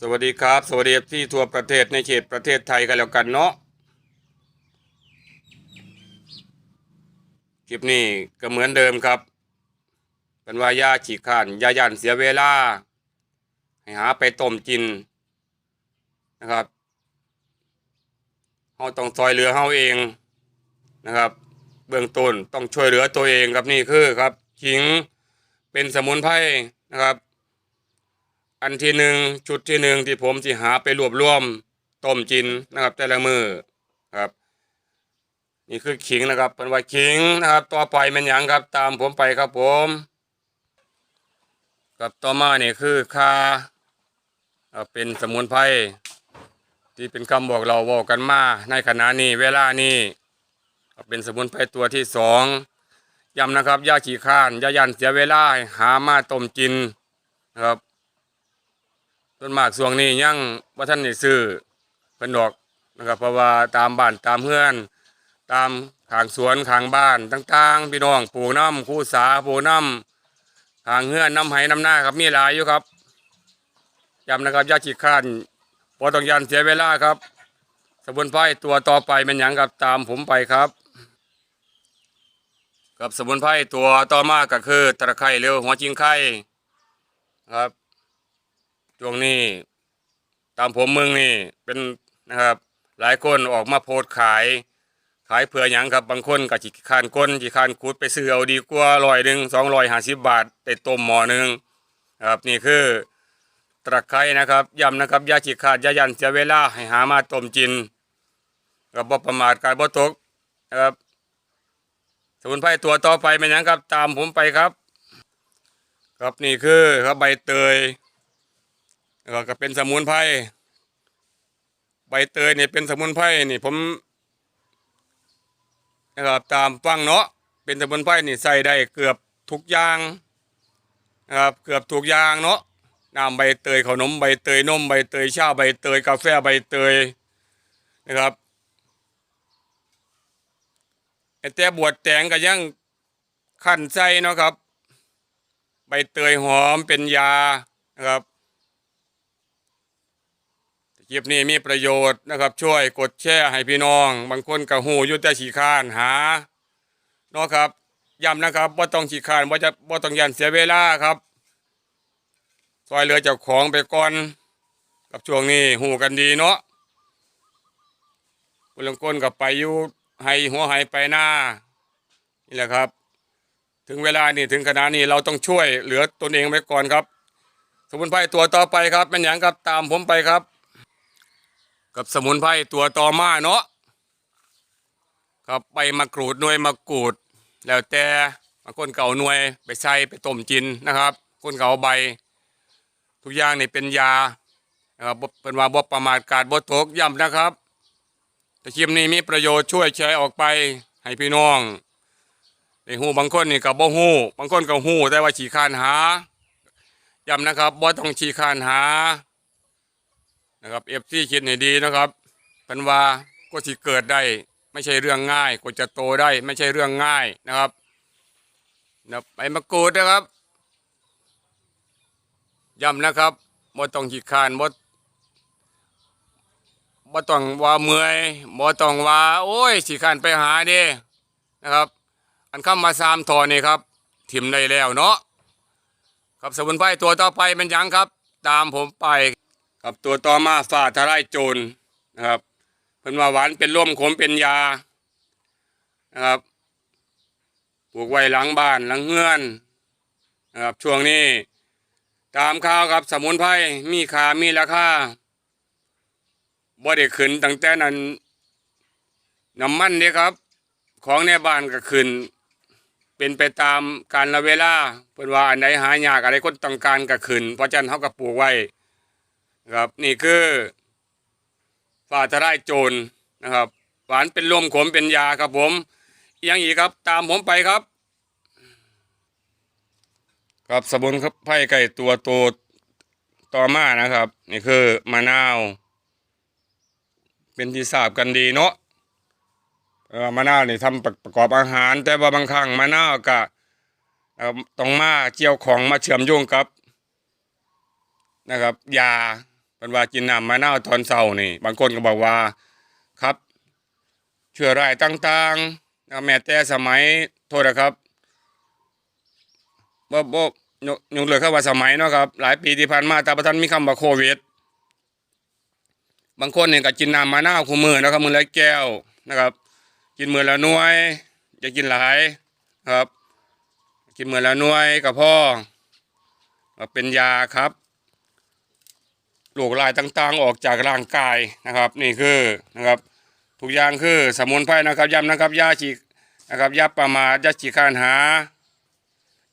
สวัสดีครับ สวัสดีที่ทั่วประเทศในเขตประเทศไทยกันแล้วกันเนาะคลิปนี้ก็เหมือนเดิมครับเป็นว่ายาฉีกขานยายันเสียเวลา ให้หาไปต้มกินนะครับเราต้องซอยเหลือเฮาเองนะครับ เบื้องต้นต้องช่วยเหลือตัวเองครับนี่คือครับขิงเป็นสมุนไพรนะครับ อันที่หนึ่งชุดที่หนึ่งที่ผมที่หาไปรวบรวมต้มกินนะครับ แต่ละมือครับ นี่คือขิงนะครับเป็นว่าขิงนะครับ ต่อไปเป็นอย่างครับ ตามผมไปครับผมกับต่อมานี่คือคาเอ่อเป็นสมุนไพรที่เป็นคำบอกเราบอกกันมาในขณะนี้เวลานี้เป็นสมุนไพรตัวที่สองย้ำนะครับยาขี้ข้านยายันเสียเวลาให้หามาต้มกินนะครับ ต้นมากช่วงนี้ยังว่าท่านได้ซื้อเพิ่นดอกนะครับเพราะว่าตามบ้านตามเฮือน ตามข้างสวนข้างบ้านต่างๆ พี่น้องปลูกน้ำคู่สาปลูกน้ำข้างเฮือนน้ำไหน้ำหน้าครับมีหลายอยู่ครับย้ำนะครับยาขี้ข้านพอต้องยันเสียเวลาครับ สมุนไพรตัวต่อไปเป็นหยังครับตามผมไปครับ กับสมุนไพรตัวต่อมาก็คือตะไคร้เร็วหัวจิงไข่ครับ ช่วงนี้ ตามผมเมืองนี่เป็นนะครับ หลายคนออกมาโพสขาย ขายเผื่อหยังครับบางคนก็จิขานก้นจิขานคูดไปซื้อเอาดีกว่าร้อยหนึ่งสองรอยห้าสิบบาทแต่ต้มหม้อหนึ่งครับนี่คือตะไคร้นะครับย้ำนะครับยาจิขาดยายันเสียเวลาให้หามาต้มกินกับบ่ประมาทการบ่ตกนะครับ สมุนไพรตัวต่อไปเป็นยังครับ ตามผมไปครับ ครับนี่คือครับใบเตย แล้วก็เป็นสมุนไพรใบเตยนี่เป็นสมุนไพรนี่ผมนะครับตามฟังเนาะเป็นสมุนไพรนี่ใส่ได้เกือบทุกอย่างนะครับเกือบทุกอย่างเนาะน้ำใบเตยขนมใบเตยนมใบเตยชาใบเตยกาแฟใบเตยนะครับแต่บวชแตงก็ยังขั้นใส่เนาะครับ ใบเตยหอมเป็นยานะครับ คลิปนี้มีประโยชน์นะครับ ช่วยกดแชร์ให้พี่น้อง บางคนก็หูยุต่ฉีคานหาเนาะครับย้ำนะครับว่าต้องฉีคานว่าจะว่าต้องยันเสียเวลาครับซอยเหลือเจ้าของไปก่อน กับช่วงนี้หูกันดีเนาะคนลางคนกับไปอยู่ให้หัวหายไปหน้านี่แหละครับ ถึงเวลานี่ถึงขนาดนี้เราต้องช่วยเหลือตนเองไว้ก่อนครับ สมุนไพรตัวต่อไปครับเป็นอย่างครับตามผมไปครับ กับสมุนไพรตัวต่อมาเนาะครับใบมะกรูดหน่วยมะกรูด แล้วแต่บางคนเก่าหน่วยไปใส่ไปต้มกินนะครับ คนเก่าใบ ทุกอย่างนี่เป็นยานะครับเป็นว่าบ่ประมาทกาดบ่ตกย้ำนะครับแต่คลิปนี้มีประโยชน์ช่วยแชร์ออกไปให้พี่น้องในหูบางคนนี่กับบ่หูบางคนก็หูแต่ว่าฉีคานหาย้ำนะครับบ่ต้องฉีคานหา นะครับเอฟซีคิดให้ดีนะครับเป็นวาก็ที่เกิดได้ ไม่ใช่เรื่องง่ายก็จะโตได้ ไม่ใช่เรื่องง่ายนะครับนะใบมะกรูดนะครับย้ำนะครับบ่ต้องขี้คานบ่บ่ต้องว่าเมื่อยบ่ต้องว่า โอ้ยขี้คานไปหาเด้นะครับ อันเข้ามาสามทอนี่ครับ ถิ่มได้แล้วเนาะครับสมุนไพรตัวต่อไปเป็นยังครับ ตามผมไป ครับตัวต่อมาฝ่าทลายโจรนะครับเพิ่นว่าหวานเป็นร่วมขมเป็นยานะครับปลูกไว้หลังบ้านหลังเฮือนนะครับช่วงนี้ตามข่าวครับสมุนไพรมีคามีราคาบ่ได้ขึ้นตั้งแต่นั้นน้ำมันเนี่ยครับ ของในบ้านก็ขึ้น เป็นไปตามการละเวลาเพิ่นว่าอันไหนหายากอะไรคนต้องการก็ขึ้นเพราะฉะนั้นเขาก็ปลูกไว้ ครับนี่คือฝ่าทลายโจรนะครับ หวานเป็นลมขมเป็นยาครับผมย่างอีกครับ ตามผมไปครับ ครับสมุนไพรไก่ตัวโตต่อมานะครับ นี่คือมะนาว เป็นที่ทราบกันดีเนาะมะนาวนี่ทำประกอบอาหาร แต่ว่าบางครั้งมะนาวก็เอ่อต้องมาเกี่ยวของมาเชื่อมโยงกับนะครับยา นว่ากินน้ำมะนาวตอนเช้านี่ บางคนก็บอกว่าครับเชื้อราต่างๆแม้แต่สมัยโทษนะครับบ่บ่ยกเลยครับว่าสมัยเนาะครับ หลายปีที่ผ่านมาแต่ประทันมีคำว่าโควิดบางคนเนี่ยก็กินน้ำมะนาวคู่มือนะครับมือละแก้วนะครับ กินมือละน่วยจะกินหลายครับ กินมือละน่วยกับพ่อเป็นยาครับ โรคลายต่างๆ ออกจากร่างกายนะครับ นี่คือนะครับทุกอย่างคือสมุนไพรนะครับย้ำนะครับยาฉีกนะครับยาประมาทยาฉีกคานหา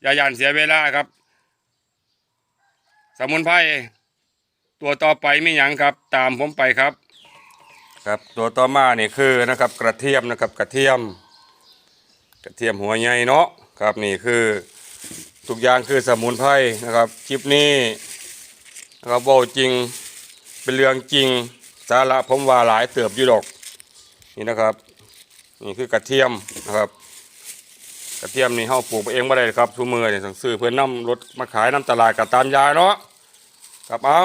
ยาหยานเสียเวลาครับ สมุนไพรตัวต่อไปมีหยังครับ ตามผมไปครับ ครับตัวต่อมานี่คือนะครับกระเทียมนะครับกระเทียม กระเทียมหัวใหญ่เนาะครับนี่คือทุกอย่างคือสมุนไพรนะครับคลิปนี้ นะครับเว่าจริงเป็นเรื่องจริงสาระผมว่าหลายเติบอยู่ดอกนี่นะครับนี่คือกระเทียมนะครับ กระเทียมนี่เฮาปลูกเองบ่ได้ครับทุกมือนี่ต้องซื้อเพื่อนำรถมาขายน้ำตลาดกับตามยายเนาะครับเอา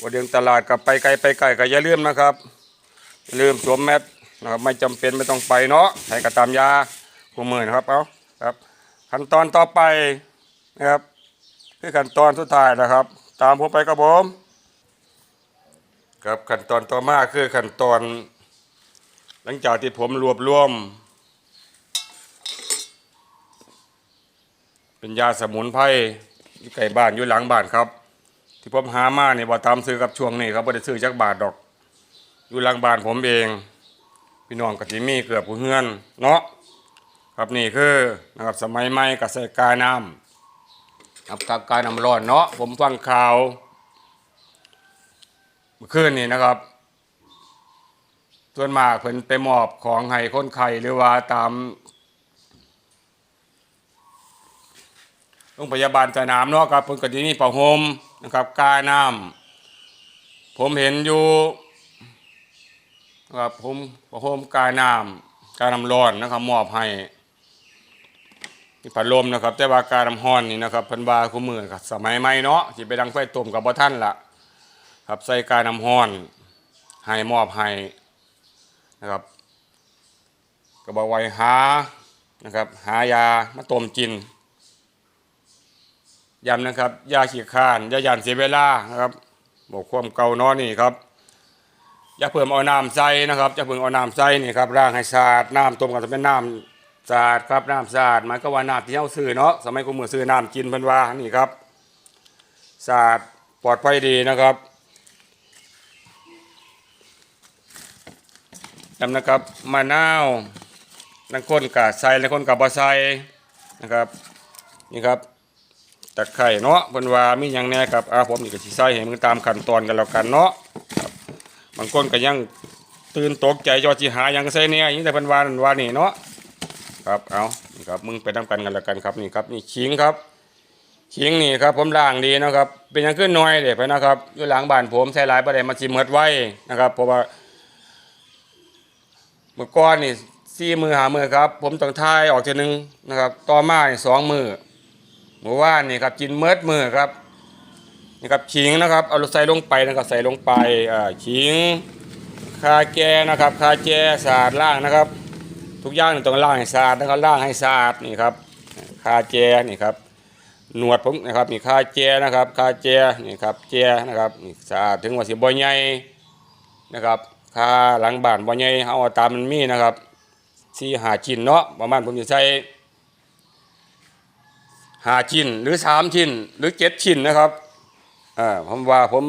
ว่าเดินตลาดกับไปไกลไปไกลก็อย่าลืมนะครับอย่าลืมสวมแมสนะครับไม่จำเป็นไม่ต้องไปเนาะใช้กับตามยาทุกมือนะครับเอาครับขั้นตอนต่อไปนะครับคือขั้นตอนสุดท้ายนะครับ ตามผมไปครับผมครับขั้นตอนต่อมาคือขั้นตอน หลังจากที่ผมรวบรวม เป็นยาสมุนไพรอยู่ใกล้บ้านอยู่หลังบ้านครับ ที่ผมหามาเนี่ยว่าตามซื้อกับช่วงนี้ครับไม่ได้ซื้อจากบาทดอก อยู่หลังบ้านผมเอง พี่น้องกับจิมีเกือบผู้เฮือน เนาะครับนี่คือนะครับสมัยใหม่กับใส่กาน้ำ ครับกับกาน้ำร้อนเนาะผมฟังข่าวเมื่อคืนนี่นะครับ ส่วนมากเพิ่นไปมอบของให้คนไข้หรือว่าตามโรงพยาบาลสนามเนาะครับเพิ่นก็สิมีผ้าห่มนะครับกาน้ำผมเห็นอยู่ครับผมผ้าห่มกาน้ำกาน้ำร้อนนะครับมอบให้ ที่พัดลมนะครับ แต่ว่ากาน้ำร้อนนี่นะครับเพิ่นว่าคู่มือครับสมัยใหม่เนาะสิไปดังไฟต้มกับบ่ทันละครับใส่กาน้ำร้อนให้มอบให้นะครับก็บอกไว้หานะครับหายามาต้มกินย้ำนะครับยาขี้ข้านยาหยานเสียเวลานะครับบอกความเก่าเนอนี่ครับอย่าเพิ่มเอาน้ำใส่นะครับอย่าเพิ่มเอาน้ำใส่นี่ครับร่างให้สะอาดน้ำต้มกันจะเป็นน้ำ สะอาดครับน้ำสะอาดหมายก็ว่าน้ำที่เฮาซื้อเนาะสมัยกูมือซื้อน้ำกินเพิ่นว่านี่ครับสะอาดปลอดภัยดีนะครับจำนะครับมะนาวนังคนกับใส่นังคนกับบ่ใส่นะครับนี่ครับตะไคร่เนาะเพิ่นว่ามีหยังแน่ครับอ่าผมนี่ก็สิใส่ให้มึงตามขั้นตอนกันแล้วกันเนาะบางคนก็ยังตื่นตกใจจอสิหาหยังใส่เนี่ยยิ่งแต่เพิ่นว่านั่นว่านี่เนาะ ครับเอานี่ครับมึงไปนํกันกันแล้วกันครับนี่ครับนี่ขิงครับขิงนี่ครับผมล้างดีนะครับ เป็นยังขึ้นน้อยเด้ไปนะครับอยู่หลังบ้านผมใส่หลายบ่ได้มันสิหมดไว้นะครับเพราะว่าเมื่อก่อนนี่สี่มือหามือครับ ผมต้องทายออกทีนึงนะครับ ต่อมานี่สองมือเมื่อวานนี่ครับกินเมิดมือครับนี่ครับขิงนะครับเอาใส่ลงไปนะครับใส่ลงไปอ่าขิงคาแกนะครับคาแกสะอาดล่างนะครับ ทุกอย่างนี่ต้องล่างให้สะอาดนะครับล่างให้สะอาดนี่ครับคาแจนี่ครับหนวดผมนะครับนี่คาแจนะครับคาแจนี่ครับแจนะครับนี่สะอาดถึงว่าสิบ่ใหญ่นะครับคาหลังบ้านบ่ใหญ่เอาตามมันมีนะครับสี่หาชิ้นเนาะประมาณผมจะใช้หาชิ้นหรือสามชิ้นหรือเจ็ดชิ้นนะครับอ่าผมว่าผม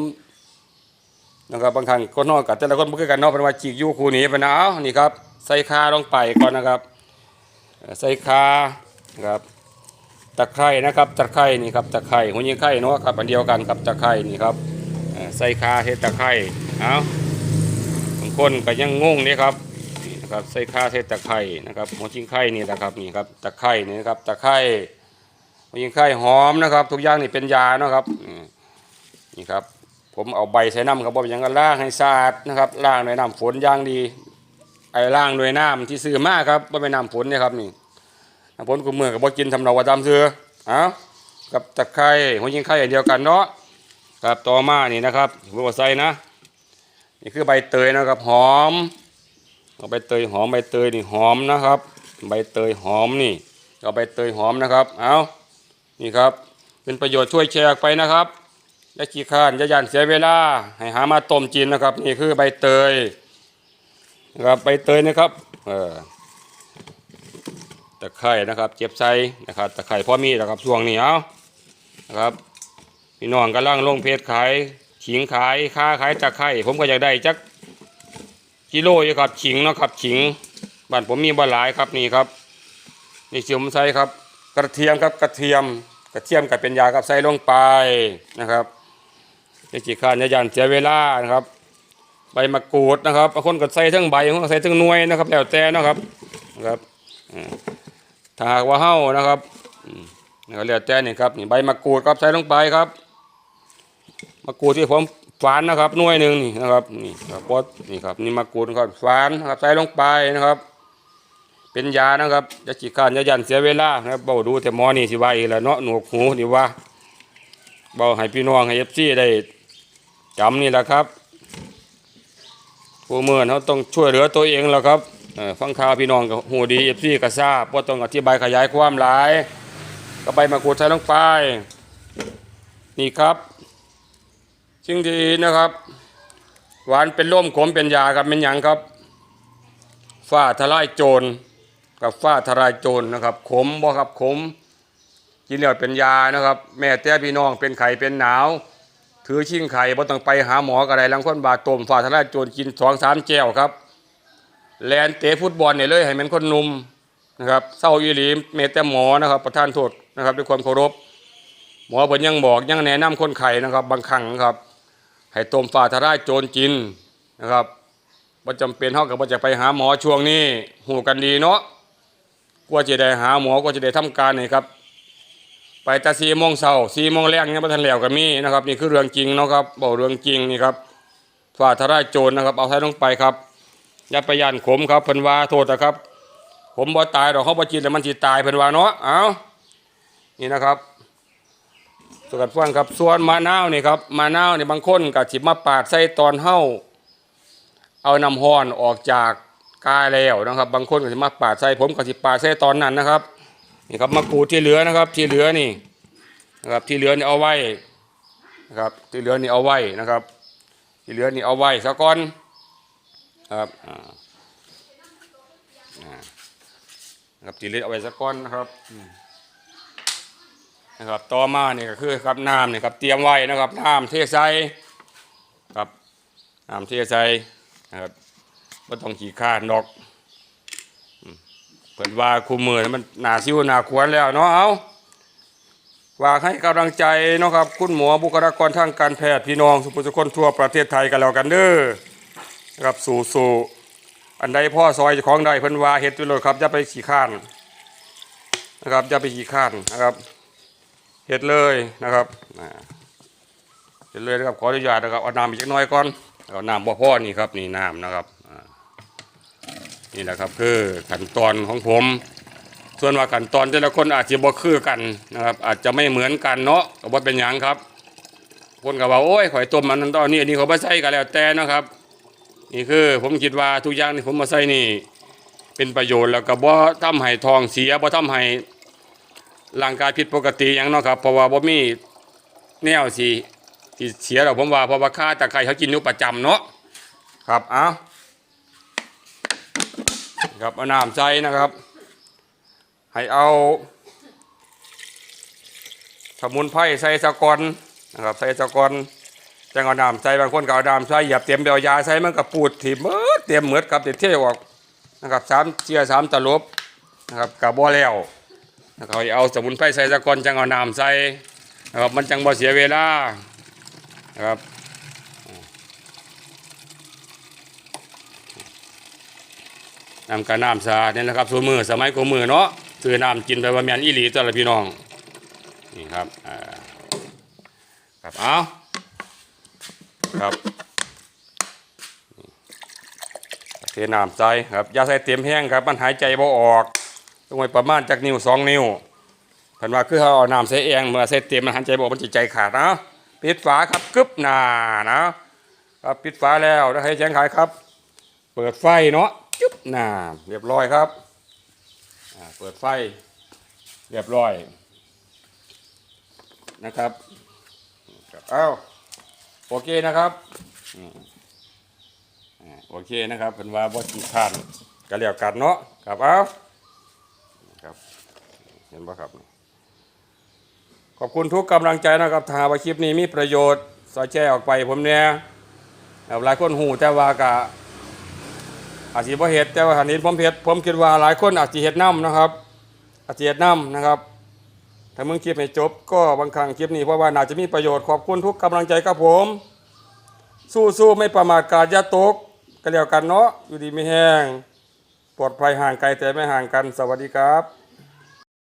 นะครับบางครั้งก็นอกกับแต่ละคนบ่คือกันนาะเป็นว่าจีกยูคู่นี้เป็นเอานี่ครับ ใส่คาลงไปก่อนนะครับ ใส่คาครับตะไคร่นะครับตะไคร่นี่ครับตะไคร่หัวยิงไข่เนาะครับอันเดียวกันกับตะไคร่นี่ครับใส่คาเฮ็ดตะไคร่เอาบางคนก็ยังงงนี่ครับนี่นะครับใส่ข้าใส่ตะไคร่นะครับหัวชิงไข่นี่นะครับนี่ครับตะไคร่นี่นะครับตะไคร่หัวชิงไข่หอมนะครับ ทุกอย่างนี่เป็นยาเนาะครับนี่ครับผมเอาใบใส่น้ำครับบ่เป็นหยังก็ล้างให้สะอาดนะครับล้างด้วยน้ำฝนย่างดี ไอ้ล้างด้วยน้ำที่ซื้อมาครับบ่าเป็นน้ำฝนเนี่ยครับนี่น้ำฝนกูเมืองกับบ่กินทำเราว่าตามซื้อเอากับตะไคร่หัวชิงไข่อย่างเดียวกันเนาะครับต่อมานี่นะครับผมก็ใส่นะนี่คือใบเตยนะครับหอมเอาใบเตยหอมใบเตยนี่หอมนะครับ ใบเตยหอมนี่เอาใบเตยหอมนะครับเอานี่ครับเป็นประโยชน์ช่วยแชร์ไปนะครับและขี้ข้านอย่ายันเสียเวลา ให้หามาต้มกินนะครับ นี่คือใบเตย ครับใบเตยนะครับเออตะไคร่นะครับเจ็บใส่นะครับตะไคร่พอมีนะครับช่วงนี้เอานะครับพี่น้องกำลังลงเพจขายขิงขายค้าขายตะไคร่ผมก็อยากได้จักกิโลอยู่ครับขิงเนาะครับขิงบ้านผมมีบ่หลายครับนี่ครับ นี่สิผมใส่ครับ กระเทียมครับกระเทียมกระเทียมกับเป็นยาครับใส่ลงไปนะครับนี่จีข้านอยายันเสียเวลานะครับ บมะกรูดนะครับบางคนก็ใส่ทั้งใบบางคนก็ใส่ทั้งหน่วยนะครับ แล้วแต่นะครับนะครับถ้าหากว่าเฮ้านะครับนี่ก็แล้วแต่นี่ครับนี่ใบมะกรูดครับใส่ลงไปครับมะกรูดที่ผมฝานนะครับหน่วยหนึ่งนี่นะครับนี่ครับพอนี่ครับนี่มะกรูดครับฝานนะครับใส่ลงไปนะครับ เป็นยานะครับจะจีการจะยันเสียเวลานะครับเบาดูแต่หมอนี่สิว่าอีกแล้วเนาะหนวกหูนี่ว่าเบาให้พี่น้องให้เอฟซีได้จำนี่แหละครับ ผู้เมื่อนเขาต้องช่วยเหลือตัวเองแล้วครับฟังข่าวพี่น้องกับหูดีเอฟซีก็ทราบว่าต้องอธิบายขยายความหลาย ก็ใบมะกรูดใส่ลงไปนี่ครับสิ่งที่นะครับ หวานเป็นร่มขมเป็นยาครับเป็นหยังครับฝ้าทลายโจรกับฝ้าทลายโจรนะครับ ขมบ่ครับขมกินแล้วเป็นยานะครับ แม่แต่พี่น้องเป็นไข่เป็นหนาว ถือชิ่งไข่บ่ต้องไปหาหมอก็ได้ลังคนบาดต้มฝ้าทลายโจรกินสองสามแก้วครับ แลนเตะฟุตบอลเนี่ยเลยให้มันคนหนุ่มนะครับเศร้าอีหลีเมแต่หมอนะครับ ประท่านโทษนะครับด้วยความเคารพ หมอเพิ่นยังบอกยังแนะนำคนไข้นะครับ บางครั้งครับ ให้ต้มฝ่าทลายโจรกินนะครับบ่จำเป็นเฮาก็บ่จะไปหาหมอช่วงนี้หูกันดีเนาะกว่าจะได้หาหมอกว่าจะได้ทำการนี่ครับ ไปแต่4โมงเช้า4โมงแรกยังบ่ทันแล้วก็มีนะครับ นี่คือเรื่องจริงเนาะครับบ่เรื่องจริงนี่ครับฝ่าทลายโจรนะครับ เอาใส่ลงไปครับอย่าไปย่านขมครับเพนวาโทษนะครับ ผมบ่ตายดอกเฮาบ่กินแล้วมันสิตายเพนวาเนาะเอานี่นะครับสกัดฟังครับส่วนมะนาวนี่ครับมะนาวนี่บางคนก็สิมาปาดใส่ตอนเฮาเอาน้ำห้อนออกจากกายแล้วนะครับ บางคนก็สิมาปาดใส่ผมก็สิปาดใส่ตอนนั้นนะครับ นี่ครับมะกรูดที่เหลือนะครับ ที่เหลือนี่นะครับที่เหลือนี่เอาไว้นะครับที่เหลือนี่เอาไว้นะครับ ที่เหลือนี่เอาไว้ซะก่อนครับอ่านะครับที่เหลือเอาไว้ซะก่อนนะครับนะครับต่อมาเนี่ยก็คือครับน้ำเนี่ยครับเตรียมไว้นะครับน้ำเทใส่ครับน้ำเทใส่นะครับไม่ต้องขี่ข้านดอก เปิดว่าคุมมือมันหนาซิวหนาขวนแล้วเนาะเอาฝาให้กำลังใจเนาะครับคุณหมอบุคลากรทางการแพทย์พี่น้องสุภุชคนทั่วประเทศไทยกันแล้วกันเด้อะครับสู่สู่อันใดพ่อซอยจ้าของใดเพิ่นว่าเฮ็ดไปเลยครับอย่าไปขี่ข้านนะครับอย่าไปขี่ข้านนะครับเฮ็ดเลยนะครับเฮ็ดเลยนะครับขออนุญาตนะครับเอาน้ำอีกน้อยก่อนเอาน้ำบ่พ่อนี่ครับนี่น้ำนะครับ นี่แหละครับคือขั้นตอนของผม ส่วนว่าขั้นตอนแต่ละคนอาจจะบ่คือกันนะครับ อาจจะไม่เหมือนกันเนาะก็บ่เป็นหยังครับ คนก็ว่าโอ้ยข่อยต้มอันนั้นตอนนี้อันนี้เขาบ่ใส่กันแล้วแต่นะครับ นี่คือผมคิดว่าทุกอย่างที่ผมมาใส่นี่ เป็นประโยชน์แล้วก็บ่ทำให้ทองเสียบ่ทำให้ร่างกายผิดปกติหยังเนาะครับเพราะว่าบ่มีแนวสิที่เสียดอกผมว่าเพราะว่าข้าตะไคร้เขากินอยู่ประจำเนาะครับเอา ครับเอาน้ำใส่นะครับ ให้เอาสมุนไพรใส่สะกอนนะครับใส่สะกอนจังเอาน้ำใส่บางคนก็เอาน้ำใส่หยียบเต็มเดียวยาใส่มันก็ปูดถิ่มเบิดเต็มเหมือดครับเด็ดเที่ยวออกนะครับสามเจียสามตลบนะครับกับบ่แล้วนะครับเอาสมุนไพรใส่สะกอนจังเอาน้ำใส่นะครับมันจังบ่เสียเวลานะครับ น้ำกับน้ำสะอาดนี่แหละครับสูมือสมัยกูมือเนาะซื้อน้ำกินไปว่าแมนอีหลีตัวละพี่น้องนี่ครับอ่าครับเอาครับเทน้ำใส่ครับยาใส่เต็มแห้งครับมันหายใจบ่ออกต้องไวประมาณจากนิ้วสองนิ้วเพิ่นว่าคือเขาเอาน้ำใส่เองเมื่อใส่เต็มมันหันใจบอกมันจิตใจขาดนะปิดฝาครับกึบหนานะครับปิดฝาแล้วแล้วให้แจ้งขายครับ เปิดไฟเนาะ จุ๊บหนาเรียบร้อยครับเปิดไฟเรียบร้อยนะครับครับเอ้าโอเคนะครับโอเคนะครับเป็นว่าบ่ขี้ข้านก็แล้วกันเนาะครับเอ้าครับเห็นบ่ครับ ขอบคุณทุกกำลังใจนะครับถ้าว่าคลิปนี้มีประโยชน์สอแจ้ออกไปผมเนี่ยหลายคนหูแต่ว่ากะ อาจสิบ่เห็ดแต่ว่าหันนี้ผมเห็ดผมคิดว่าหลายคนอาจสิเห็ดน้ำนะครับอาจสิเห็ดน้ำนะครับถ้ามึงคลิปให้จบก็บางครั้งคลิปนี้เพราะว่าน่าจะมีประโยชน์ขอบคุณทุกกำลังใจครับผม สู้ๆไม่ประมาทกาดยาตกก็แล้วกันเนาะอยู่ดีไม่แห้งปลอดภัยห่างไกลแต่ไม่ห่างกันสวัสดีครับ